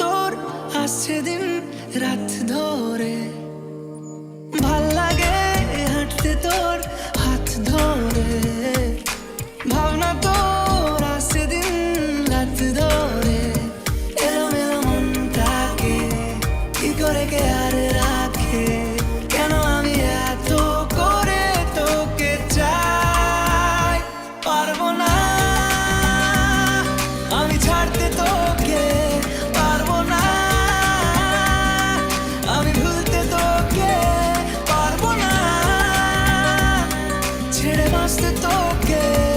তোর আসছে দিন রাত ধরে। ভালো লাগে হাঁটতে তোর হাত ধরে। ভাবনা তোর আসছে দিন রাত ধরে। এলোমেলো মনটাকে কি করে কে আর este toque.